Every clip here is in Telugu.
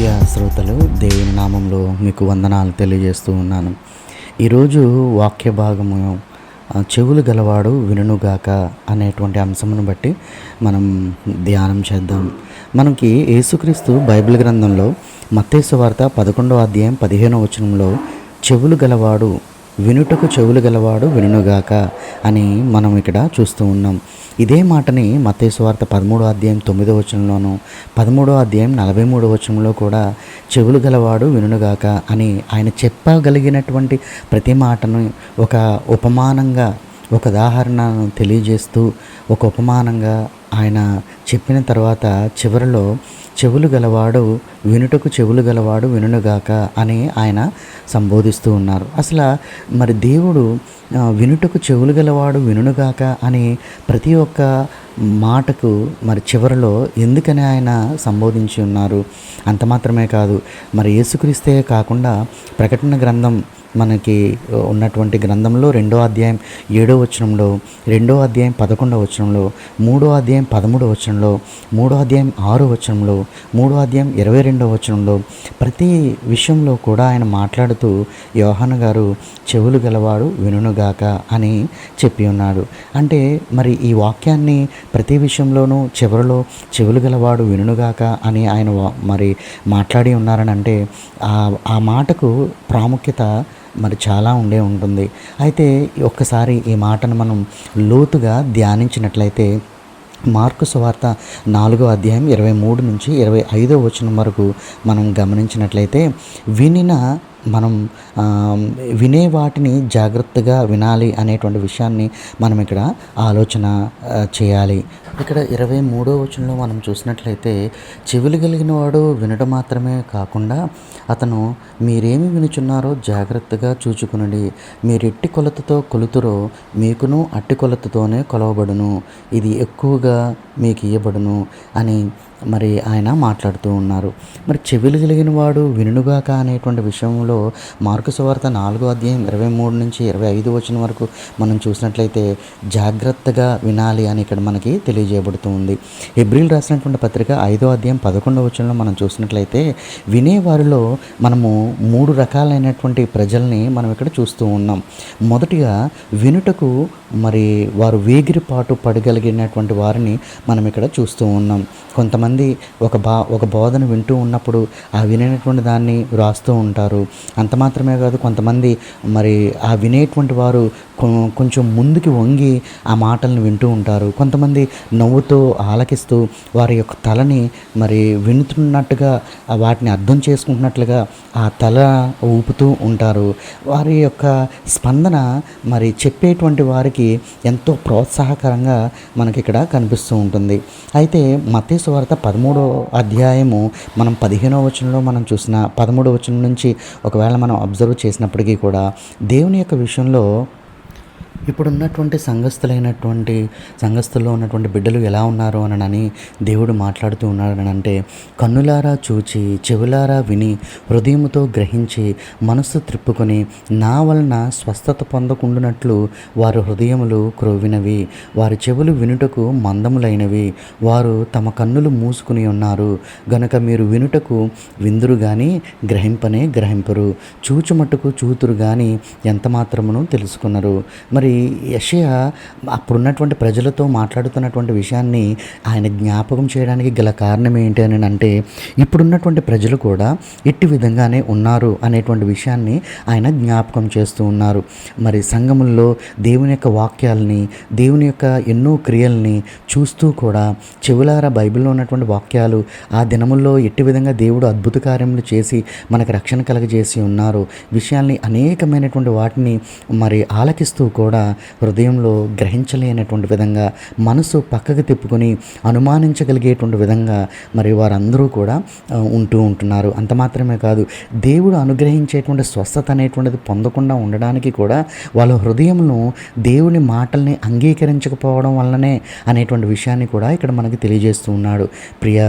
ప్రియ శ్రోతలు దేవుని నామంలో మీకు వందనాలు తెలియజేస్తూ ఉన్నాను. ఈరోజు వాక్య భాగము చెవులు గలవాడు వినుగాక అనేటువంటి అంశమును బట్టి మనం ధ్యానం చేద్దాం. మనకి యేసుక్రీస్తు బైబిల్ గ్రంథంలో మత్తేసు వార్త పదకొండవ అధ్యాయం పదిహేనవ వచనంలో చెవులు గలవాడు వినుటకు చెవులు గలవాడు వినుగాక అని మనం ఇక్కడ చూస్తూ ఉన్నాం. ఇదే మాటని మతేశ్వార్త పదమూడో అధ్యాయం తొమ్మిదో వచనంలోను పదమూడో అధ్యాయం నలభై మూడో వచనంలో కూడా చెవులు గలవాడు వినుగాక అని ఆయన చెప్పగలిగినటువంటి ప్రతి మాటను ఒక ఉపమానంగా ఒక ఉదాహరణను తెలియజేస్తూ ఒక ఉపమానంగా ఆయన చెప్పిన తర్వాత చివరిలో చెవులు గలవాడు వినుటకు చెవులు గలవాడు వినుగాక అని ఆయన సంబోధిస్తూ ఉన్నారు. అసలు మరి దేవుడు వినుటకు చెవులు గలవాడు వినుగాక అని ప్రతి ఒక్క మాటకు మరి చివరిలో ఎందుకని ఆయన సంబోధించి ఉన్నారు? అంత మాత్రమే కాదు మరి యేసుక్రీస్తే కాకుండా ప్రకటన గ్రంథం మనకి ఉన్నటువంటి గ్రంథంలో రెండో అధ్యాయం ఏడో వచనంలో రెండో అధ్యాయం పదకొండో వచనంలో మూడో అధ్యాయం పదమూడో వచనంలో మూడో అధ్యాయం ఆరో వచనంలో మూడో అధ్యాయం ఇరవై రెండో వచనంలో ప్రతి విషయంలో కూడా ఆయన మాట్లాడుతూ యోహాను గారు చెవులు గలవాడు వినుగాక అని చెప్పి ఉన్నాడు. అంటే మరి ఈ వాక్యాన్ని ప్రతి విషయంలోనూ చివరిలో చెవులు గలవాడు వినుగాక అని ఆయన వా- మరి మాట్లాడి ఉన్నారని అంటే ఆ మాటకు ప్రాముఖ్యత మరి చాలా ఉండే ఉంటుంది. అయితే ఒక్కసారి ఈ మాటను మనం లోతుగా ధ్యానించినట్లయితే మార్కు సువార్త నాలుగో అధ్యాయం ఇరవై మూడు నుంచి ఇరవై ఐదో వచనం వరకు మనం గమనించినట్లయితే వినిన మనం వినే వాటిని జాగ్రత్తగా వినాలి అనేటువంటి విషయాన్ని మనం ఇక్కడ ఆలోచన చేయాలి. ఇక్కడ ఇరవై మూడో వచనంలో మనం చూసినట్లయితే చెవులు కలిగిన వాడు వినడం మాత్రమే కాకుండా అతను మీరేమి వినుచున్నారో జాగ్రత్తగా చూచుకునండి. మీరు ఎట్టి కొలతతో కొలుతురో మీకును అట్టి కొలతతోనే కొలవబడును. ఇది ఎక్కువగా మీకు ఇవ్వబడును అని మరి ఆయన మాట్లాడుతూ ఉన్నారు. మరి చెవులు కలిగిన వాడు వినుగాక అనేటువంటి విషయంలో మార్కు సువార్త నాలుగో అధ్యాయం ఇరవై మూడు నుంచి ఇరవై ఐదు వచ్చిన వరకు మనం చూసినట్లయితే జాగ్రత్తగా వినాలి అని ఇక్కడ మనకి తెలియజేయబడుతూ ఉంది ఎబ్రిల్ రాసినటువంటి పత్రిక ఐదో అధ్యాయం పదకొండవ వచనంలో మనం చూసినట్లయితే వినేవారిలో మనము మూడు రకాలైనటువంటి ప్రజల్ని మనం ఇక్కడ చూస్తూ ఉన్నాం. మొదటిగా వినుటకు మరి వారు వేగిరిపాటు పడగలిగినటువంటి వారిని మనం ఇక్కడ చూస్తూ ఉన్నాం. కొంతమంది ఒక బా ఒక బోధన వింటూ ఉన్నప్పుడు ఆ వినేటువంటి దాన్ని వ్రాస్తూ ఉంటారు. అంత మాత్రమే కాదు కొంతమంది మరి ఆ వినేటువంటి వారు కొంచెం ముందుకి వంగి ఆ మాటలను వింటూ ఉంటారు. కొంతమంది నవ్వుతూ ఆలకిస్తూ వారి యొక్క తలని మరి వినుతున్నట్టుగా వాటిని అర్థం చేసుకుంటున్నట్లుగా ఆ తల ఊపుతూ ఉంటారు. వారి యొక్క స్పందన మరి చెప్పేటువంటి వారికి ఎంతో ప్రోత్సాహకరంగా మనకి ఇక్కడ కనిపిస్తూ ఉంటుంది. అయితే మత సువార్త పదమూడో అధ్యాయము మనం పదిహేనో వచనంలో మనం చూసిన పదమూడో వచనం నుంచి ఒకవేళ మనం అబ్జర్వ్ చేసినప్పటికీ కూడా దేవుని యొక్క విషయంలో ఇప్పుడున్నటువంటి సంఘస్థులైనటువంటి సంఘస్థుల్లో ఉన్నటువంటి బిడ్డలు ఎలా ఉన్నారు అనని దేవుడు మాట్లాడుతూ ఉన్నాడని అంటే కన్నులారా చూచి చెవులారా విని హృదయముతో గ్రహించి మనస్సు త్రిప్పుకొని నా వలన స్వస్థత పొందకుండునట్లు వారి హృదయములు క్రోవినవి వారి చెవులు వినుటకు మందములైనవి వారు తమ కన్నులు మూసుకుని ఉన్నారు. గనుక మీరు వినుటకు విందురు కానీ గ్రహింపనే గ్రహింపరు. చూచుమట్టుకు చూతురు కానీ ఎంత మాత్రమును తెలుసుకున్నారు. మరి యషయా అప్పుడున్నటువంటి ప్రజలతో మాట్లాడుతున్నటువంటి విషయాన్ని ఆయన జ్ఞాపకం చేయడానికి గల కారణం ఏంటి అని అంటే ఇప్పుడున్నటువంటి ప్రజలు కూడా ఇట్టి విధంగానే ఉన్నారు అనేటువంటి విషయాన్ని ఆయన జ్ఞాపకం చేస్తూ ఉన్నారు. మరి సంఘముల్లో దేవుని యొక్క వాక్యాలని దేవుని యొక్క ఎన్నో క్రియల్ని చూస్తూ కూడా చెవులారా బైబిల్లో ఉన్నటువంటి వాక్యాలు ఆ దినముల్లో ఎట్టి విధంగా దేవుడు అద్భుత కార్యములు చేసి మనకు రక్షణ కలగజేసి ఉన్నారు. విషయాల్ని అనేకమైనటువంటి వాటిని మరి ఆలకిస్తూ కూడా హృదయంలో గ్రహించలేనటువంటి విధంగా మనసు పక్కకు తిప్పుకొని అనుమానించగలిగేటువంటి విధంగా మరి వారందరూ కూడా ఉంటూ ఉంటున్నారు. అంత మాత్రమే కాదు దేవుడు అనుగ్రహించేటువంటి స్వస్థత అనేటువంటిది పొందకుండా ఉండడానికి కూడా వాళ్ళ హృదయంను దేవుని మాటల్ని అంగీకరించకపోవడం వల్లనే అనేటువంటి విషయాన్ని కూడా ఇక్కడ మనకి తెలియజేస్తూ ఉన్నాడు. ప్రియ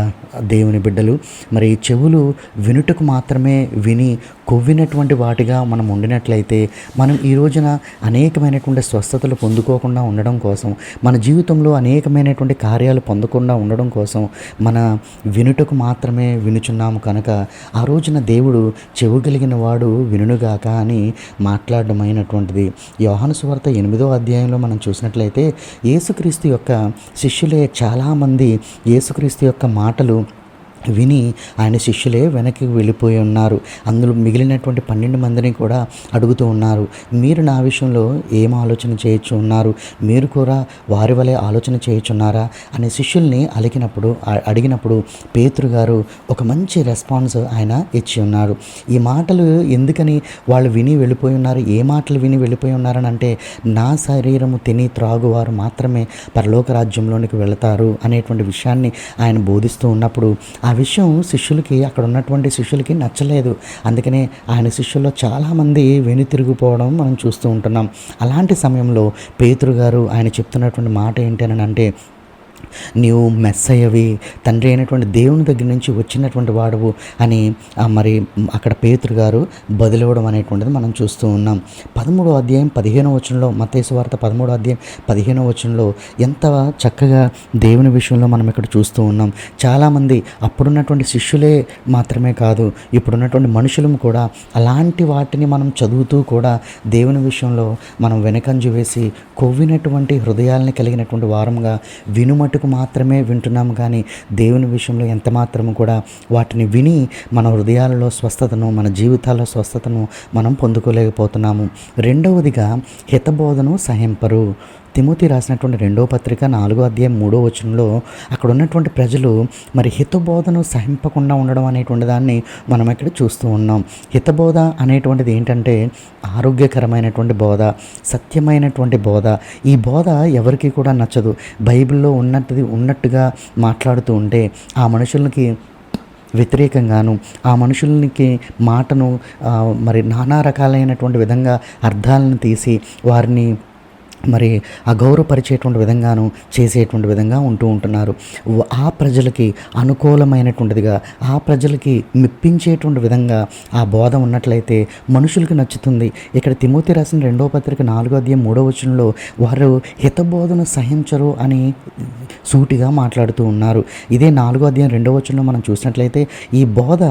దేవుని బిడ్డలు మరి చెవులు వినుటకు మాత్రమే విని కొవ్వినటువంటి వాటిగా మనం ఉండినట్లయితే మనం ఈ రోజున అనేకమైనటువంటి అనేకమైనటువంటి స్వస్థతలు పొందుకోకుండా ఉండడం కోసం మన జీవితంలో అనేకమైనటువంటి కార్యాలు పొందకుండా ఉండడం కోసం మన వినుటకు మాత్రమే వినుచున్నాము కనుక ఆ రోజున దేవుడు చెవుగలిగిన వాడు వినుగాక అని మాట్లాడమైనటువంటిది యోహాను సువార్త ఎనిమిదో అధ్యాయంలో మనం చూసినట్లయితే యేసుక్రీస్తు యొక్క శిష్యులే చాలామంది యేసుక్రీస్తు యొక్క మాటలు విని ఆయన శిష్యులే వెనక్కి వెళ్ళిపోయి ఉన్నారు. అందులో మిగిలినటువంటి పన్నెండు మందిని కూడా అడుగుతూ ఉన్నారు. మీరు నా విషయంలో ఏం ఆలోచన చేయొచ్చు ఉన్నారు? మీరు కూడా వారి వలె ఆలోచన చేయొచ్చున్నారా? అనే శిష్యుల్ని అలిగినప్పుడు అడిగినప్పుడు పేతురు గారు ఒక మంచి రెస్పాన్స్ ఆయన ఇచ్చి ఉన్నారు. ఈ మాటలు ఎందుకని వాళ్ళు విని వెళ్ళిపోయి ఉన్నారు? ఏ మాటలు విని వెళ్ళిపోయి ఉన్నారని అంటే నా శరీరము తిని త్రాగువారు మాత్రమే పరలోక రాజ్యంలోనికి వెళతారు అనేటువంటి విషయాన్ని ఆయన బోధిస్తూ ఉన్నప్పుడు ఆ విషయం శిష్యులకి అక్కడ ఉన్నటువంటి శిష్యులకి నచ్చలేదు. అందుకనే ఆయన శిష్యుల్లో చాలామంది వెనుతిరిగిపోవడం మనం చూస్తూ ఉంటున్నాం. అలాంటి సమయంలో పేతురు గారు ఆయన చెప్తున్నటువంటి మాట ఏంటి అని అంటే నీవు మెస్సయ్యవి తండ్రి అయినటువంటి దేవుని దగ్గర నుంచి వచ్చినటువంటి వాడువు అని మరి అక్కడ పేతురు గారు బదిలివ్వడం అనేటువంటిది మనం చూస్తూ ఉన్నాం. పదమూడో అధ్యాయం పదిహేనో వచనంలో మతేసు వార్త పదమూడో అధ్యాయం పదిహేనో వచనంలో ఎంత చక్కగా దేవుని విషయంలో మనం ఇక్కడ చూస్తూ ఉన్నాం. చాలామంది అప్పుడున్నటువంటి శిష్యులే మాత్రమే కాదు ఇప్పుడున్నటువంటి మనుషులు కూడా అలాంటి వాటిని మనం చదువుతూ కూడా దేవుని విషయంలో మనం వెనకంజు వేసి కొవ్వినటువంటి హృదయాల్ని కలిగినటువంటి వారంగా వినుమటుకు మాత్రమే వింటున్నాం కానీ దేవుని విషయంలో ఎంత మాత్రము కూడా వాటిని విని మన హృదయాలలో స్వస్థతను మన జీవితాల్లో స్వస్థతను మనం పొందుకోలేకపోతున్నాము. రెండవదిగా హితబోధను సహింపరు. తిమోతి రాసినటువంటి రెండో పత్రిక నాలుగో అధ్యాయం మూడో వచనంలో అక్కడ ఉన్నటువంటి ప్రజలు మరి హితబోధను సహింపకుండా ఉండడం అనేటువంటి దాన్ని మనం ఇక్కడ చూస్తూ ఉన్నాం. హితబోధ అనేటువంటిది ఏంటంటే ఆరోగ్యకరమైనటువంటి బోధ సత్యమైనటువంటి బోధ. ఈ బోధ ఎవరికి కూడా నచ్చదు. బైబిల్లో ఉన్నట్టుది ఉన్నట్టుగా మాట్లాడుతూ ఉంటే ఆ మనుషులకి వ్యతిరేకంగాను ఆ మనుషులకి మాటను మరి నానా రకాలైనటువంటి విధంగా అర్థాలను తీసి వారిని మరి అగౌరవపరిచేటువంటి విధంగాను చేసేటువంటి విధంగా ఉంటూ ఉంటున్నారు. ఆ ప్రజలకి అనుకూలమైనటువంటిదిగా ఆ ప్రజలకి మెప్పించేటువంటి విధంగా ఆ బోధ ఉన్నట్లయితే మనుషులకి నచ్చుతుంది. ఇక్కడ తిమోతి రాసిన రెండో పత్రిక నాలుగో అధ్యాయం మూడో వచనంలో వారు హితబోధను సహించరు అని సూటిగా మాట్లాడుతూ ఉన్నారు. ఇదే నాలుగో అధ్యాయం రెండో వచనంలో మనం చూసినట్లయితే ఈ బోధ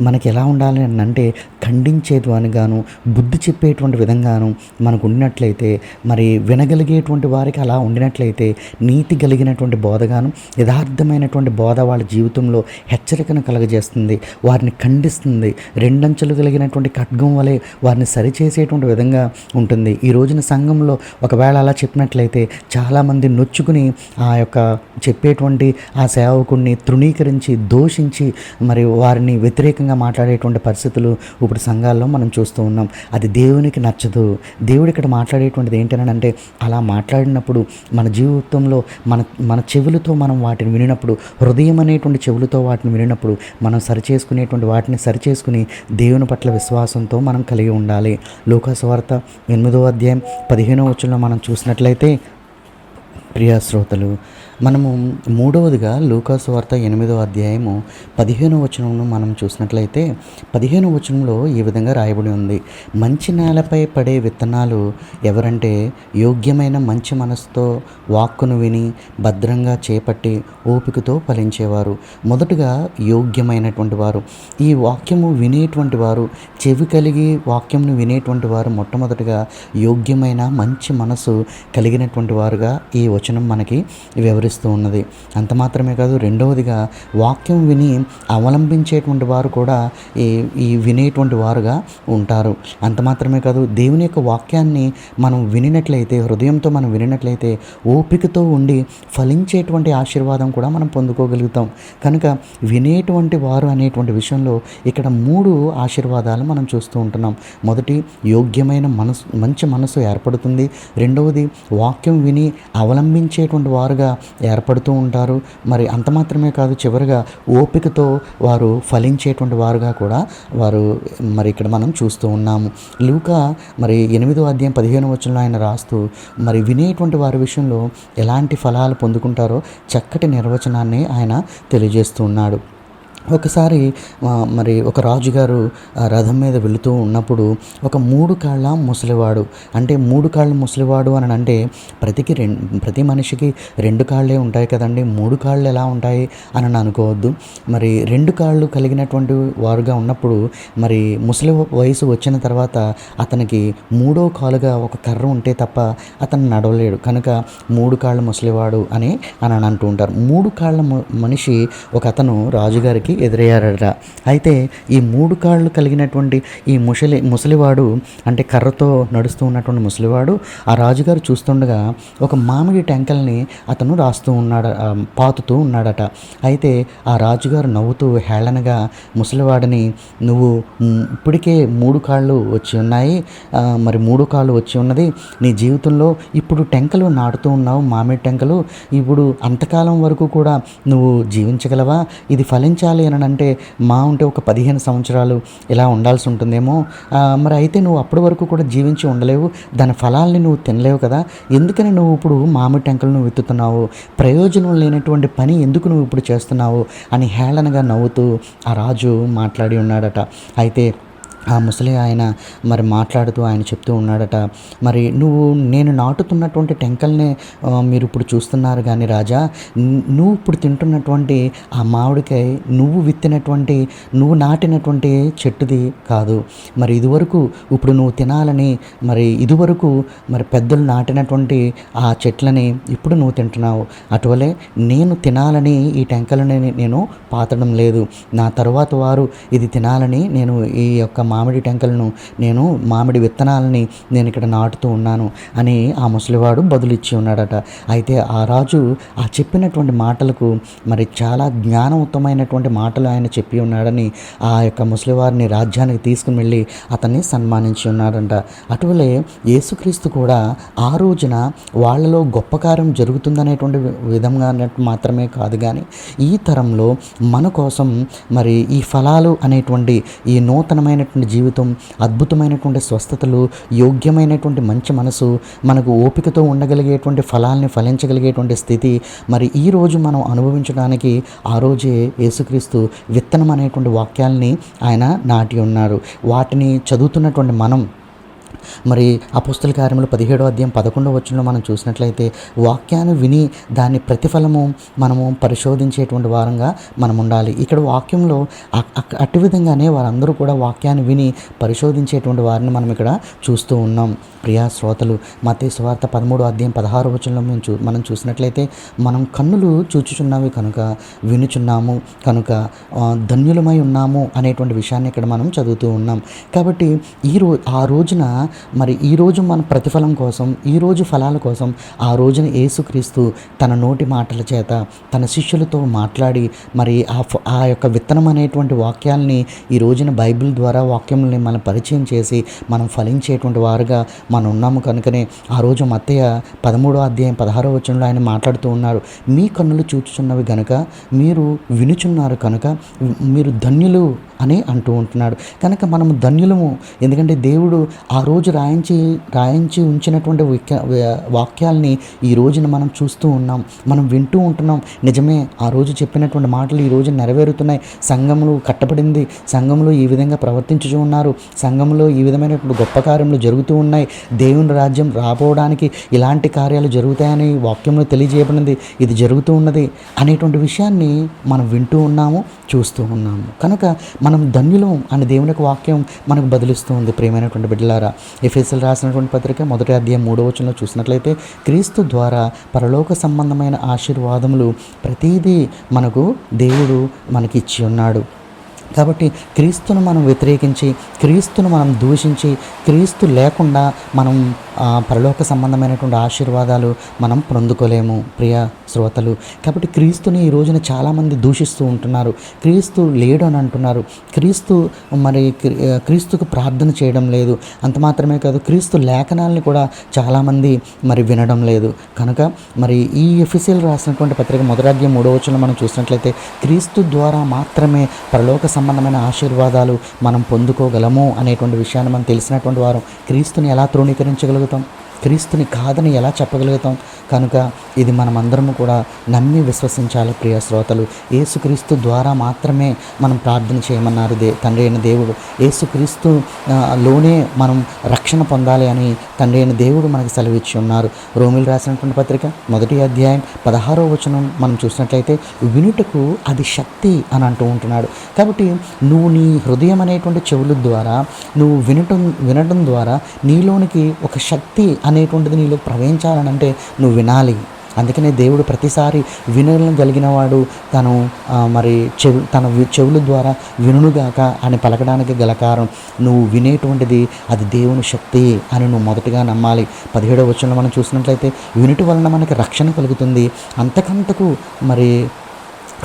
మనకి ఎలా ఉండాలి అని అంటే ఖండించేది అని గాను బుద్ధి చెప్పేటువంటి విధంగాను మనకు ఉన్నట్లయితే మరి వినగలిగేటువంటి వారికి అలా ఉండినట్లయితే నీతి కలిగినటువంటి బోధగాను యథార్థమైనటువంటి బోధ వాళ్ళ జీవితంలో హెచ్చరికను కలగజేస్తుంది వారిని ఖండిస్తుంది రెండంచెలు కలిగినటువంటి ఖడ్గం వలె వారిని సరిచేసేటువంటి విధంగా ఉంటుంది. ఈ రోజున సంఘంలో ఒకవేళ అలా చెప్పినట్లయితే చాలామంది నొచ్చుకుని ఆ యొక్క చెప్పేటువంటి ఆ సేవకుడిని తృణీకరించి దోషించి మరి వారిని వ్యతిరేకంగా మాట్లాడేటువంటి పరిస్థితులు ఇప్పుడు సంఘాల్లో మనం చూస్తూ ఉన్నాం. అది దేవునికి నచ్చదు. దేవుడు ఇక్కడ మాట్లాడేటువంటిది ఏంటనంటే అలా మాట్లాడినప్పుడు మన జీవితంలో మన మన చెవులతో మనం వాటిని వినినప్పుడు హృదయం అనేటువంటి చెవులతో వాటిని వినినప్పుడు మనం సరిచేసుకునేటువంటి వాటిని సరిచేసుకుని దేవుని పట్ల విశ్వాసంతో మనం కలిగి ఉండాలి. లోకాసువార్త ఎనిమిదో అధ్యాయం పదిహేనో వచ్చంలో మనం చూసినట్లయితే ప్రియా శ్రోతలు మనము మూడవదిగా లూకాసు వార్త ఎనిమిదో అధ్యాయము పదిహేను వచనంను మనం చూసినట్లయితే పదిహేను వచనంలో ఈ విధంగా రాయబడి ఉంది. మంచి నేలపై పడే విత్తనాలు ఎవరంటే యోగ్యమైన మంచి మనసుతో వాక్కును విని భద్రంగా చేపట్టి ఓపికతో ఫలించేవారు. మొదటగా యోగ్యమైనటువంటి వారు. ఈ వాక్యము వినేటువంటి వారు చెవి కలిగి వాక్యంను వినేటువంటి వారు మొట్టమొదటిగా యోగ్యమైన మంచి మనసు కలిగినటువంటి వారుగా ఈ వచనం మనకి వివరిస్తూ ఉన్నది. అంత మాత్రమే కాదు రెండవదిగా వాక్యం విని అవలంబించేటువంటి వారు కూడా ఈ ఈ వినేటువంటి వారుగా ఉంటారు. అంత మాత్రమే కాదు దేవుని యొక్క వాక్యాన్ని మనం వినినట్లయితే హృదయంతో మనం వినినట్లయితే ఓపికతో ఉండి ఫలించేటువంటి ఆశీర్వాదం కూడా మనం పొందుకోగలుగుతాం. కనుక వినేటువంటి వారు అనేటువంటి విషయంలో ఇక్కడ మూడు ఆశీర్వాదాలు మనం చూస్తూ ఉంటున్నాం. మొదటి యోగ్యమైన మనసు మంచి మనసు ఏర్పడుతుంది. రెండవది వాక్యం విని అవలంబించేటువంటి వారుగా ఏర్పడుతూ ఉంటారు. మరి అంత మాత్రమే కాదు చివరిగా ఓపికతో వారు ఫలించేటువంటి వారుగా కూడా వారు మరి ఇక్కడ మనం చూస్తూ ఉన్నాము. లూకా మరి ఎనిమిదో అధ్యాయం పదిహేను వచనంలో ఆయన రాస్తూ మరి వినేటువంటి వారి విషయంలో ఎలాంటి ఫలాలు పొందుకుంటారో చక్కటి నిర్వచనాన్ని ఆయన తెలియజేస్తూ ఉన్నాడు. ఒకసారి మరి ఒక రాజుగారు రథం మీద వెళుతూ ఉన్నప్పుడు ఒక మూడు కాళ్ళ ముసలివాడు అంటే మూడు కాళ్ళ ముసలివాడు అని అంటే ప్రతికి రెండు ప్రతి మనిషికి రెండు కాళ్ళే ఉంటాయి కదండి. మూడు కాళ్ళు ఎలా ఉంటాయి అని అనుకోవద్దు. మరి రెండు కాళ్ళు కలిగినటువంటి వారుగా ఉన్నప్పుడు మరి ముసలి వయసు వచ్చిన తర్వాత అతనికి మూడో కాలుగా ఒక కర్ర ఉంటే తప్ప అతను నడవలేడు. కనుక మూడు కాళ్ళ ముసలివాడు అని అని అంటూ ఉంటారు. మూడు కాళ్ళ మనిషి ఒక అతను రాజుగారికి ఎదురయ్యారట. అయితే ఈ మూడు కాళ్ళు కలిగినటువంటి ఈ ముసలి ముసలివాడు అంటే కర్రతో నడుస్తూ ఉన్నటువంటి ముసలివాడు ఆ రాజుగారు చూస్తుండగా ఒక మామిడి టెంకల్ని అతను రాస్తూ ఉన్నాడు పాతుతూ ఉన్నాడట. అయితే ఆ రాజుగారు నవ్వుతూ హేళనగా ముసలివాడిని నువ్వు ఇప్పటికే మూడు కాళ్ళు వచ్చి ఉన్నాయి. మరి మూడు కాళ్ళు వచ్చి ఉన్నది. నీ జీవితంలో ఇప్పుడు టెంకలు నాటుతూ ఉన్నావు మామిడి టెంకలు. ఇప్పుడు అంతకాలం వరకు కూడా నువ్వు జీవించగలవా? ఇది ఫలించాలి అని అంటే మా ఉంటే ఒక పదిహేను సంవత్సరాలు ఇలా ఉండాల్సి ఉంటుందేమో. మరి అయితే నువ్వు అప్పటి వరకు కూడా జీవించి ఉండలేవు. దాని ఫలాల్ని నువ్వు తినలేవు కదా. ఎందుకని నువ్వు ఇప్పుడు మామిడి టెంకలు నువ్వు ఎత్తుతున్నావు ప్రయోజనం లేనటువంటి పని ఎందుకు నువ్వు ఇప్పుడు చేస్తున్నావు? అని హేళనగా నవ్వుతూ ఆ రాజు మాట్లాడి ఉన్నాడట. అయితే ఆ ముసలి ఆయన మరి మాట్లాడుతూ ఆయన చెప్తూ ఉన్నాడట మరి నువ్వు నేను నాటుతున్నటువంటి టెంకల్నే మీరు ఇప్పుడు చూస్తున్నారు కానీ రాజా నువ్వు ఇప్పుడు తింటున్నటువంటి ఆ మామిడికాయ నువ్వు విత్తినటువంటి నువ్వు నాటినటువంటి చెట్టుది కాదు. మరి ఇదివరకు ఇప్పుడు నువ్వు తినాలని మరి ఇదివరకు మరి పెద్దలు నాటినటువంటి ఆ చెట్లని ఇప్పుడు నువ్వు తింటున్నావు. అటువలే నేను తినాలని ఈ టెంకలని నేను పాతడం లేదు. నా తర్వాత వారు ఇది తినాలని నేను ఈ యొక్క మామిడి టెంకలను నేను మామిడి విత్తనాలని నేను ఇక్కడ నాటుతూ ఉన్నాను అని ఆ ముసలివాడు బదులిచ్చి ఉన్నాడట. అయితే ఆ రాజు ఆ చెప్పినటువంటి మాటలకు మరి చాలా జ్ఞానవంతమైనటువంటి మాటలు ఆయన చెప్పి ఉన్నాడని ఆ యొక్క ముసలివారిని రాజ్యానికి తీసుకుని వెళ్ళి అతన్ని సన్మానించి ఉన్నాడంట. అటువలే యేసుక్రీస్తు కూడా ఆ రోజున వాళ్ళలో గొప్ప కార్యం జరుగుతుందనేటువంటి విధంగా అన్నట్టు మాత్రమే కాదు కానీ ఈ తరంలో మన కోసం మరి ఈ ఫలాలు అనేటువంటి ఈ నూతనమైనటువంటి జీవితం అద్భుతమైనటువంటి స్వస్థతలు యోగ్యమైనటువంటి మంచి మనసు మనకు ఓపికతో ఉండగలిగేటువంటి ఫలాల్ని ఫలించగలిగేటువంటి స్థితి. మరి ఈ రోజు మనం అనుభవించడానికి ఆ రోజే యేసుక్రీస్తు విత్తనం అనేటువంటి వాక్యాల్ని ఆయన నాటి ఉన్నారు. వాటిని చదువుతున్నటువంటి మనం మరి అపుస్తుల కార్యములు పదిహేడో అధ్యాయం పదకొండో వచనంలో మనం చూసినట్లయితే వాక్యాన్ని విని దాని ప్రతిఫలము మనము పరిశోధించేటువంటి వారంగా మనం ఉండాలి. ఇక్కడ వాక్యంలో అటు విధంగానే వారందరూ కూడా వాక్యాన్ని విని పరిశోధించేటువంటి వారిని మనం ఇక్కడ చూస్తూ ఉన్నాం. ప్రియా శ్రోతలు మతే స్వార్థ పదమూడో అధ్యాయం పదహారు వచనంలో మేము చూ మనం చూసినట్లయితే మనం కన్నులు చూచుచున్నవి కనుక వినుచున్నాము కనుక ధన్యులమై ఉన్నాము అనేటువంటి విషయాన్ని ఇక్కడ మనం చదువుతూ ఉన్నాం. కాబట్టి ఈ రో ఆ రోజున మరి ఈ రోజు మన ప్రతిఫలం కోసం ఈరోజు ఫలాల కోసం ఆ రోజున యేసుక్రీస్తు తన నోటి మాటల చేత తన శిష్యులతో మాట్లాడి మరి ఆ ఫ- ఆ యొక్క విత్తనం అనేటువంటి వాక్యాల్ని ఈ రోజున బైబిల్ ద్వారా వాక్యంని మనం పరిచయం చేసి మనం ఫలించేటువంటి వారుగా మనం ఉన్నాము కనుకనే ఆ రోజు మత్తయ్య పదమూడో అధ్యాయం పదహారో వచనంలో ఆయన మాట్లాడుతూ ఉన్నారు. మీ కన్నులు చూచుచున్నవి గనుక మీరు వినుచున్నారు కనుక మీరు ధన్యులు అని అంటూ ఉంటున్నాడు. కనుక మనం ధన్యులము ఎందుకంటే దేవుడు ఆ రోజు రోజు రాయించి రాయించి ఉంచినటువంటి వాక్యాల్ని ఈ రోజున మనం చూస్తూ ఉన్నాం. మనం వింటూ ఉంటున్నాం. నిజమే ఆ రోజు చెప్పినటువంటి మాటలు ఈ రోజు నెరవేరుతున్నాయి. సంఘములు కట్టబడింది. సంఘములు ఈ విధంగా ప్రవర్తించుచూ ఉన్నారు. సంఘంలో ఈ విధమైనటువంటి గొప్ప కార్యములు జరుగుతూ ఉన్నాయి. దేవుని రాజ్యం రాబోవడానికి ఇలాంటి కార్యాలు జరుగుతాయని వాక్యంలో తెలియజేయబడింది. ఇది జరుగుతూ ఉన్నది అనేటువంటి విషయాన్ని మనం వింటూ ఉన్నాము చూస్తూ ఉన్నాము. కనుక మనం ధన్యులం అని దేవుని యొక్క వాక్యం మనకు బదిలిస్తూ ఉంది. ప్రియమైనటువంటి బిడ్డలారా ఎఫ్ఎస్ఎల్ రాసినటువంటి పత్రిక మొదటి అధ్యాయం మూడో వచనంలో చూసినట్లయితే క్రీస్తు ద్వారా పరలోక సంబంధమైన ఆశీర్వాదములు ప్రతిదీ మనకు దేవుడు మనకి ఇచ్చి ఉన్నాడు. కాబట్టి క్రీస్తును మనం వ్యతిరేకించి క్రీస్తును మనం దూషించి క్రీస్తు లేకుండా మనం పరలోక సంబంధమైనటువంటి ఆశీర్వాదాలు మనం పొందుకోలేము ప్రియ శ్రోతలు. కాబట్టి క్రీస్తుని ఈ రోజున చాలామంది దూషిస్తూ ఉంటున్నారు. క్రీస్తు లేడు అని అంటున్నారు. క్రీస్తు మరి క్రీస్తుకు ప్రార్థన చేయడం లేదు. అంత మాత్రమే కాదు క్రీస్తు లేఖనాలని కూడా చాలామంది మరి వినడం లేదు. కనుక మరి ఈ ఎఫ్ఎస్ఎల్ రాసినటువంటి పత్రిక మొదటాధ్యాయం మూడో వచ్చిన మనం చూసినట్లయితే క్రీస్తు ద్వారా మాత్రమే పరలోక సంబంధమైన ఆశీర్వాదాలు మనం పొందుకోగలము అనేటువంటి విషయాన్ని మనం తెలిసినటువంటి వారం క్రీస్తుని ఎలా తృణీకరించగలుగుతాం క్రీస్తుని కాదని ఎలా చెప్పగలుగుతాం? కనుక ఇది మనమందరము కూడా నమ్మి విశ్వసించాలి ప్రియ శ్రోతలు. ఏసుక్రీస్తు ద్వారా మాత్రమే మనం ప్రార్థన చేయమన్నారు దే తండ్రి అయిన దేవుడు. ఏసుక్రీస్తు లోనే మనం రక్షణ పొందాలి అని తండ్రి అయిన దేవుడు మనకి సెలవిచ్చి ఉన్నారు. రోమిలు రాసినటువంటి పత్రిక మొదటి అధ్యాయం పదహారో వచనం మనం చూసినట్లయితే వినుటకు అది శక్తి అని అంటూ ఉంటున్నాడు. కాబట్టి నువ్వు నీ హృదయం అనేటువంటి చెవుల ద్వారా నువ్వు వినటం వినడం ద్వారా నీలోనికి ఒక శక్తి అనేటువంటిది నీలో ప్రవహించాలనంటే నువ్వు వినాలి. అందుకనే దేవుడు ప్రతిసారి వినగలిగిన వాడు తను మరి చెవి తన చెవుల ద్వారా వినుగాక అని పలకడానికి గల కారణం. నువ్వు వినేటువంటిది అది దేవుని శక్తి అని నువ్వు మొదటగా నమ్మాలి. పదిహేడవ వచనంలో మనం చూసినట్లయితే వినుటి వలన మనకి రక్షణ కలుగుతుంది. అంతకంతకు మరి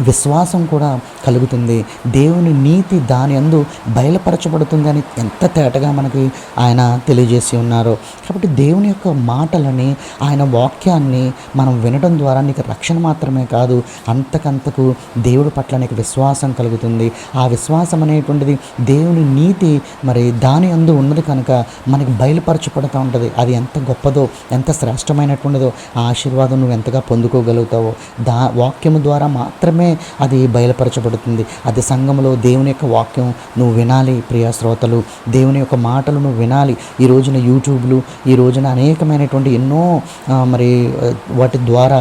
విశ్వాసం కూడా కలుగుతుంది. దేవుని నీతి దాని అందు బయలుపరచబడుతుందని ఎంత తేటగా మనకి ఆయన తెలియజేసి ఉన్నారు. కాబట్టి దేవుని యొక్క మాటలని ఆయన వాక్యాన్ని మనం వినడం ద్వారా నీకు రక్షణ మాత్రమే కాదు అంతకంతకు దేవుడి పట్ల నీకు విశ్వాసం కలుగుతుంది. ఆ విశ్వాసం అనేటువంటిది దేవుని నీతి మరి దాని అందు ఉన్నది కనుక మనకి బయలుపరచబడుతూ ఉంటుంది. అది ఎంత గొప్పదో ఎంత శ్రేష్టమైనటువంటిదో ఆ ఆశీర్వాదం నువ్వు ఎంతగా పొందుకోగలుగుతావో దా వాక్యము ద్వారా మాత్రమే అది బయలుపరచబడుతుంది. అది సంఘంలో దేవుని యొక్క వాక్యం నువ్వు వినాలి ప్రియా శ్రోతలు. దేవుని యొక్క మాటలు నువ్వు వినాలి. ఈ రోజున యూట్యూబ్లు ఈ రోజున అనేకమైనటువంటి ఎన్నో మరి వాటి ద్వారా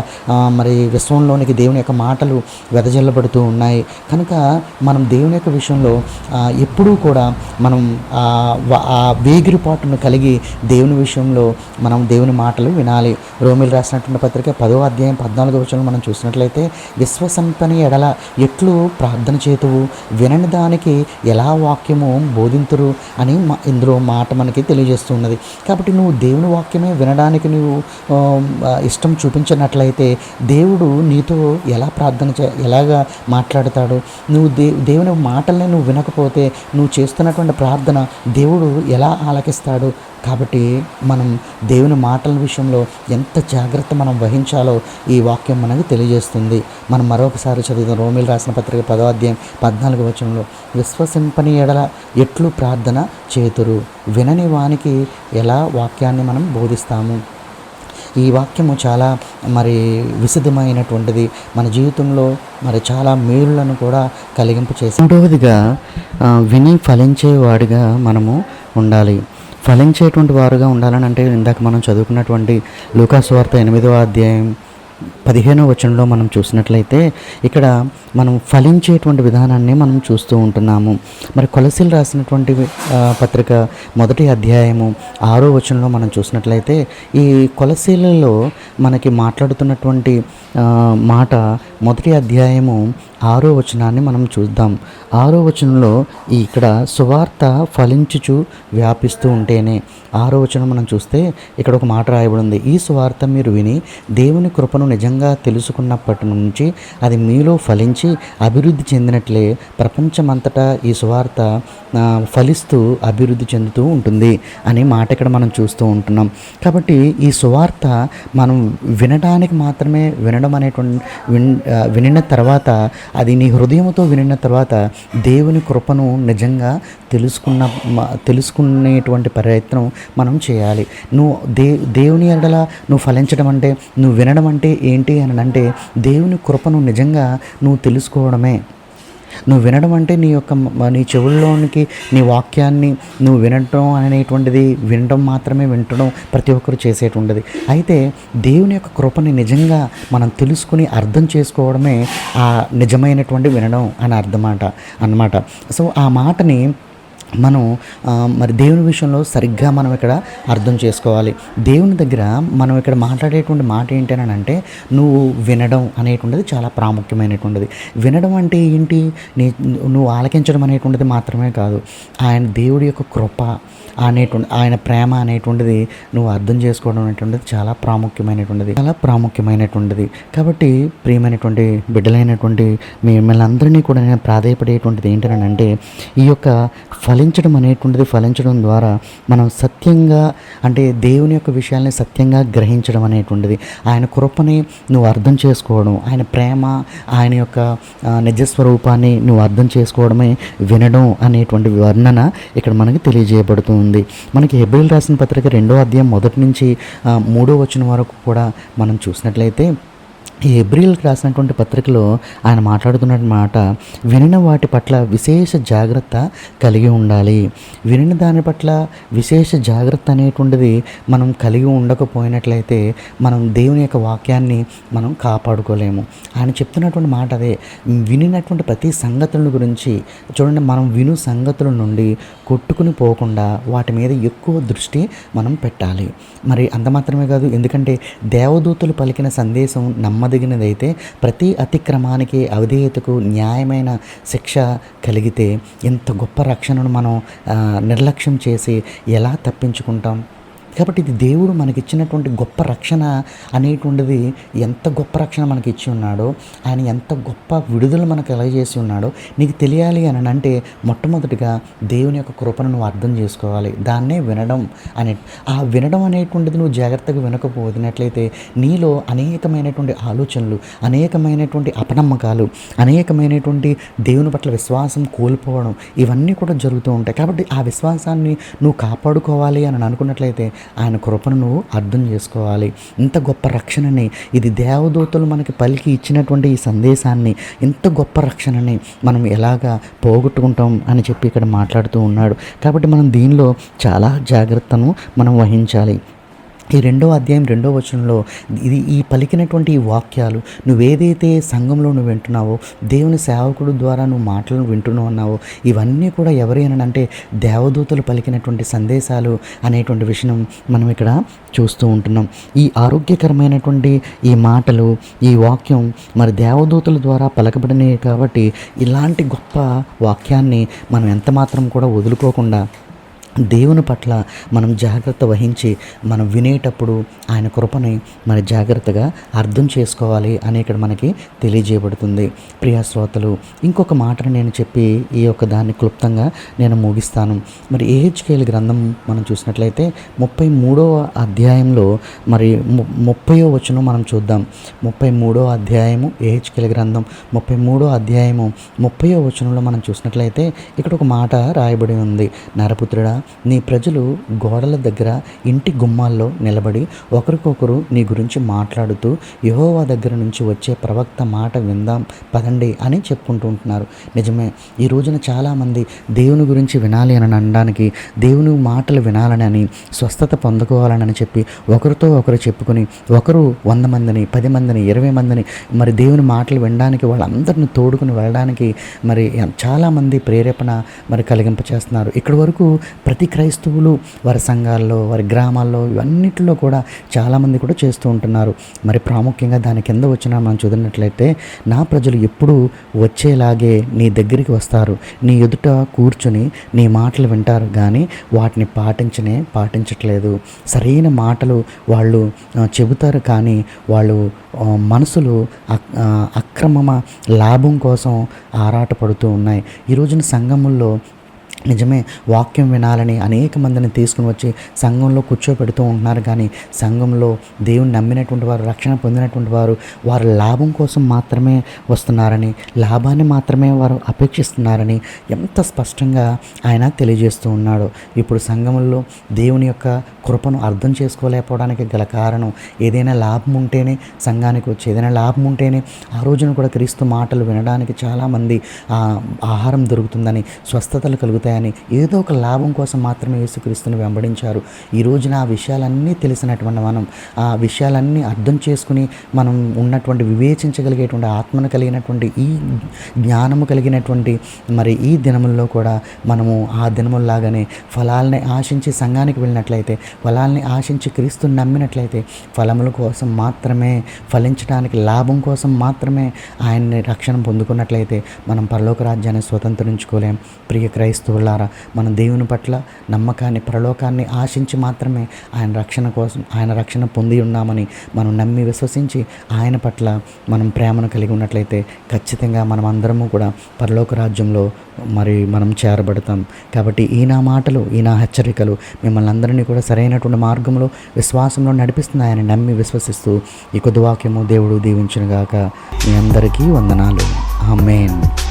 మరి విశ్వంలోనికి దేవుని యొక్క మాటలు వెదజల్లబడుతూ ఉన్నాయి. కనుక మనం దేవుని యొక్క విషయంలో ఎప్పుడూ కూడా మనం ఆ, వేగిరిపాటును కలిగి దేవుని విషయంలో మనం దేవుని మాటలు వినాలి. రోమిల్ రాసినటువంటి పత్రిక పదో అధ్యాయం పద్నాలుగో విషయంలో మనం చూసినట్లయితే విశ్వసంపని ఎడల ఎట్లు ప్రార్థన చేతువు? వినని దానికి ఎలా వాక్యము బోధింతురు అని మా- ఇందులో మాట మనకి తెలియజేస్తున్నది. కాబట్టి నువ్వు దేవుని వాక్యమే వినడానికి నువ్వు ఇష్టం చూపించినట్లయితే దేవుడు నీతో ఎలా ప్రార్థన చే ఎలాగా మాట్లాడతాడు? నువ్వు దే దేవుని మాటల్ని నువ్వు వినకపోతే నువ్వు చేస్తున్నటువంటి ప్రార్థన దేవుడు ఎలా ఆలకిస్తాడు? కాబట్టి మనం దేవుని మాటల విషయంలో ఎంత జాగ్రత్త మనం వహించాలో ఈ వాక్యం మనకు తెలియజేస్తుంది. మనం మరొకసారి చదువుదాం రోమిల్ రాసిన పత్రిక పదో అధ్యాయం పద్నాలుగు వచనంలో విశ్వసింపని ఎడల ఎట్లు ప్రార్థన చేతురు? వినని వానికి ఎలా వాక్యాన్ని మనం బోధిస్తాము? ఈ వాక్యము చాలా మరి విశుద్ధమైనటువంటిది మన జీవితంలో మరి చాలా మేలులను కూడా కలిగింపు చేసి రెండవదిగా విని ఫలించేవాడిగా మనము ఉండాలి. ఫలించేటువంటి వారుగా ఉండాలని అంటే ఇందాక మనం చదువుకున్నటువంటి లూకాసు వార్త ఎనిమిదవ అధ్యాయం పదిహేనో వచనంలో మనం చూసినట్లయితే ఇక్కడ మనం ఫలించేటువంటి విధానాన్ని మనం చూస్తూ ఉంటున్నాము. మరి కొలసీలు రాసినటువంటి పత్రిక మొదటి అధ్యాయము ఆరో వచనంలో మనం చూసినట్లయితే ఈ కొలసీలలో మనకి మాట్లాడుతున్నటువంటి మాట మొదటి అధ్యాయము ఆరో వచనాన్ని మనం చూద్దాం. ఆరో వచనంలో ఇక్కడ సువార్త ఫలించుచు వ్యాపిస్తూ ఉంటేనే ఆరో వచనం మనం చూస్తే ఇక్కడ ఒక మాట రాయబడి ఉంది ఈ సువార్త మీరు విని దేవుని కృపను నిజంగా తెలుసుకున్నప్పటి నుంచి అది మీలో ఫలించి అభివృద్ధి చెందినట్లే ప్రపంచమంతటా ఈ సువార్త ఫలిస్తూ అభివృద్ధి చెందుతూ ఉంటుంది అనే మాట ఇక్కడ మనం చూస్తూ ఉంటున్నాం. కాబట్టి ఈ సువార్త మనం వినడానికి మాత్రమే వినడం అనేటువంటి విన్ వినిన తర్వాత అది నీ హృదయంతో వినిన తర్వాత దేవుని కృపను నిజంగా తెలుసుకున్న తెలుసుకునేటువంటి ప్రయత్నం మనం చేయాలి. నువ్వు దే దేవుని ఎడల నువ్వు ఫలించడం అంటే నువ్వు వినడం అంటే ఏంటి అని అంటే దేవుని కృపను నిజంగా నువ్వు తెలుసుకోవడమే. నువ్వు వినడం అంటే నీ యొక్క నీ చెవుల్లోనికి నీ వాక్యాన్ని నువ్వు వినటం అనేటువంటిది వినడం మాత్రమే వింటడం ప్రతి ఒక్కరు చేసేటువంటిది. అయితే దేవుని యొక్క కృపని నిజంగా మనం తెలుసుకుని అర్థం చేసుకోవడమే ఆ నిజమైనటువంటి వినడం అని అర్థమాట అన్నమాట. సో ఆ మాటని మనం మరి దేవుని విషయంలో సరిగ్గా మనం ఇక్కడ అర్థం చేసుకోవాలి. దేవుని దగ్గర మనం ఇక్కడ మాట్లాడేటువంటి మాట ఏంటని అంటే నువ్వు వినడం అనేటువంటిది చాలా ప్రాముఖ్యమైనటువంటిది. వినడం అంటే ఏంటి? నీ నువ్వు ఆలకించడం అనేటువంటిది మాత్రమే కాదు. ఆయన దేవుడి యొక్క కృప అనేటువంటి ఆయన ప్రేమ అనేటువంటిది నువ్వు అర్థం చేసుకోవడం అనేటువంటిది చాలా ప్రాముఖ్యమైనటువంటిది. చాలా ప్రాముఖ్యమైనటువంటిది. కాబట్టి ప్రియమైనటువంటి బిడ్డలైనటువంటి మిమ్మల్ని అందరినీ కూడా నేను ప్రాధాయపడేటువంటిది ఏంటని ఈ యొక్క ఫలించడం అనేటువంటిది ఫలించడం ద్వారా మనం సత్యంగా అంటే దేవుని యొక్క విషయాల్ని సత్యంగా గ్రహించడం అనేటువంటిది. ఆయన కృపని నువ్వు అర్థం చేసుకోవడం ఆయన ప్రేమ ఆయన యొక్క నిజస్వరూపాన్ని నువ్వు అర్థం చేసుకోవడమే వినడం అనేటువంటి వర్ణన ఇక్కడ మనకి తెలియజేయబడుతుంది. ఉంది. మనకి హెబ్రిల్ రాసిన పత్రిక రెండో అధ్యాయం మొదటి నుంచి మూడో వచ్చిన వరకు కూడా మనం చూసినట్లయితే ఈ ఎబ్రిల్కి రాసినటువంటి పత్రికలో ఆయన మాట్లాడుతున్న మాట వినిన వాటి పట్ల విశేష జాగ్రత్త కలిగి ఉండాలి. వినిన దాని పట్ల విశేష జాగ్రత్త అనేటువంటిది మనం కలిగి ఉండకపోయినట్లయితే మనం దేవుని యొక్క వాక్యాన్ని మనం కాపాడుకోలేము. ఆయన చెప్తున్నటువంటి మాట అదే వినినటువంటి ప్రతి సంగతుల గురించి చూడండి మనం విను సంగతుల నుండి కొట్టుకుని పోకుండా వాటి మీద ఎక్కువ దృష్టి మనం పెట్టాలి. మరి అంత మాత్రమే కాదు ఎందుకంటే దేవదూతలు పలికిన సందేశం నమ్మ నమ్మదగినదైతే ప్రతి అతిక్రమానికి అవిధేయతకు న్యాయమైన శిక్ష కలిగితే ఇంత గొప్ప రక్షణను మనం నిర్లక్ష్యం చేసి ఎలా తప్పించుకుంటాం? కాబట్టి ఇది దేవుడు మనకిచ్చినటువంటి గొప్ప రక్షణ అనేటువంటిది ఎంత గొప్ప రక్షణ మనకి ఇచ్చి ఉన్నాడో ఆయన ఎంత గొప్ప విడుదల మనకు కలగజేసి ఉన్నాడో నీకు తెలియాలి అని అంటే మొట్టమొదటిగా దేవుని యొక్క కృపను నువ్వు అర్థం చేసుకోవాలి. దాన్నే వినడం అనే ఆ వినడం అనేటువంటిది నువ్వు జాగ్రత్తగా వినకపోతున్నట్లయితే నీలో అనేకమైనటువంటి ఆలోచనలు అనేకమైనటువంటి అపనమ్మకాలు అనేకమైనటువంటి దేవుని పట్ల విశ్వాసం కోల్పోవడం ఇవన్నీ కూడా జరుగుతూ ఉంటాయి. కాబట్టి ఆ విశ్వాసాన్ని నువ్వు కాపాడుకోవాలి అని అనుకున్నట్లయితే ఆయన కృపను నువ్వు అర్థం చేసుకోవాలి. ఇంత గొప్ప రక్షణని ఇది దేవదూతలు మనకి పలికి ఇచ్చినటువంటి ఈ సందేశాన్ని ఇంత గొప్ప రక్షణని మనం ఎలాగా పోగొట్టుకుంటాం అని చెప్పి ఇక్కడ మాట్లాడుతూ ఉన్నాడు. కాబట్టి మనం దీనిలో చాలా జాగ్రత్తను మనం వహించాలి. ఈ రెండో అధ్యాయం రెండో వచనంలో ఇది ఈ పలికినటువంటి ఈ వాక్యాలు నువ్వేదైతే సంఘంలో నువ్వు వింటున్నావో దేవుని సేవకుడు ద్వారా నువ్వు మాటలను వింటున్నావు అన్నావో ఇవన్నీ కూడా ఎవరైనా దేవదూతలు పలికినటువంటి సందేశాలు అనేటువంటి విషయం మనం ఇక్కడ చూస్తూ ఉంటున్నాం. ఈ ఆరోగ్యకరమైనటువంటి ఈ మాటలు ఈ వాక్యం మరి దేవదూతల ద్వారా పలకబడినవి కాబట్టి ఇలాంటి గొప్ప వాక్యాన్ని మనం ఎంత మాత్రం కూడా వదులుకోకుండా దేవుని పట్ల మనం జాగ్రత్త వహించి మనం వినేటప్పుడు ఆయన కృపని మరి జాగ్రత్తగా అర్థం చేసుకోవాలి అని ఇక్కడ మనకి తెలియజేయబడుతుంది. ప్రియా శ్రోతలు ఇంకొక మాటను నేను చెప్పి ఈ యొక్క దాన్ని క్లుప్తంగా నేను ముగిస్తాను. మరి ఏహెచ్కేల్ గ్రంథం మనం చూసినట్లయితే ముప్పై మూడవ అధ్యాయంలో మరి ము- ముప్పయో వచనం మనం చూద్దాం. ముప్పై మూడో అధ్యాయము ఏహెచ్కేల్ గ్రంథం ముప్పై మూడో అధ్యాయము ముప్పయో వచనంలో మనం చూసినట్లయితే ఇక్కడ ఒక మాట రాయబడి ఉంది. నరపుత్రుడా నీ ప్రజలు గోడల దగ్గర ఇంటి గుమ్మాల్లో నిలబడి ఒకరికొకరు నీ గురించి మాట్లాడుతూ యహోవా దగ్గర నుంచి వచ్చే ప్రవక్త మాట విందాం పదండి అని చెప్పుకుంటూ ఉంటున్నారు. నిజమే ఈ రోజున చాలామంది దేవుని గురించి వినాలి అని అనడానికి దేవుని మాటలు వినాలని అని స్వస్థత పొందుకోవాలని చెప్పి ఒకరితో ఒకరు చెప్పుకొని ఒకరు వంద మందిని పది మందిని ఇరవై మందిని మరి దేవుని మాటలు వినడానికి వాళ్ళందరిని తోడుకుని వెళ్ళడానికి మరి చాలామంది ప్రేరేపణ మరి కలిగింపచేస్తున్నారు. ఇక్కడి వరకు ప్రతి క్రైస్తవులు వారి సంఘాల్లో వారి గ్రామాల్లో ఇవన్నిటిలో కూడా చాలామంది కూడా చేస్తూ ఉంటున్నారు. మరి ప్రాముఖ్యంగా దాని కింద వచ్చిన మనం చూదినట్లయితే నా ప్రజలు ఎప్పుడూ వచ్చేలాగే నీ దగ్గరికి వస్తారు. నీ ఎదుట కూర్చుని నీ మాటలు వింటారు కానీ వాటిని పాటించనే పాటించట్లేదు. సరైన మాటలు వాళ్ళు చెబుతారు కానీ వాళ్ళు మనసులు అక్- అక్రమమ లాభం కోసం ఆరాటపడుతూ ఉన్నాయి. ఈ రోజున సంఘముల్లో నిజమే వాక్యం వినాలని అనేక మందిని తీసుకుని వచ్చి సంఘంలో కూర్చోబెడుతూ ఉంటున్నారు. కానీ సంఘంలో దేవుని నమ్మినటువంటి వారు రక్షణ పొందినటువంటి వారు వారు లాభం కోసం మాత్రమే వస్తున్నారని లాభాన్ని మాత్రమే వారు అపేక్షిస్తున్నారని ఎంత స్పష్టంగా ఆయన తెలియజేస్తూ ఉన్నాడు. ఇప్పుడు సంఘంలో దేవుని యొక్క కృపను అర్థం చేసుకోలేకపోవడానికి గల కారణం ఏదైనా లాభం ఉంటేనే సంఘానికి వచ్చి ఏదైనా లాభం ఉంటేనే ఆ రోజున కూడా క్రీస్తు మాటలు వినడానికి చాలామంది ఆహారం దొరుకుతుందని స్వస్థతలు కలుగుతాయని ఏదో ఒక లాభం కోసం మాత్రమే యేసుక్రీస్తుని వెంబడించారు. ఈ రోజున ఆ విషయాలన్నీ తెలిసినటువంటి మనం ఆ విషయాలన్నీ అర్థం చేసుకుని మనం ఉన్నటువంటి వివేచించగలిగేటువంటి ఆత్మను కలిగినటువంటి ఈ జ్ఞానము కలిగినటువంటి మరి ఈ దినముల్లో కూడా మనము ఆ దినముల్లాగానే ఫలాల్ని ఆశించి సంఘానికి వెళ్ళినట్లయితే ఫలాల్ని ఆశించి క్రీస్తుని నమ్మినట్లయితే ఫలముల కోసం మాత్రమే ఫలించడానికి లాభం కోసం మాత్రమే ఆయన్ని రక్షణ పొందుకున్నట్లయితే మనం పరలోక రాజ్యాన్ని స్వతంత్రించుకోలేం. ప్రియ క్రైస్తవులారా మన దేవుని పట్ల నమ్మకాన్ని పరలోకాన్ని ఆశించి మాత్రమే ఆయన రక్షణ కోసం ఆయన రక్షణ పొంది ఉన్నామని మనం నమ్మి విశ్వసించి ఆయన పట్ల మనం ప్రేమను కలిగి ఉన్నట్లయితే ఖచ్చితంగా మనం అందరము కూడా పరలోక రాజ్యంలో మరి మనం చేరబడతాం. కాబట్టి ఈ నా మాటలు ఈ నా హెచ్చరికలు మిమ్మల్ని అందరినీ కూడా సరైనటువంటి మార్గంలో విశ్వాసంలో నడిపిస్తున్నాయని నమ్మి విశ్వసిస్తూ ఈ కొద్దివాక్యము దేవుడు దేవుడు దీవించునుగాక. మీ అందరికీ వందనాలు. ఆమెన్.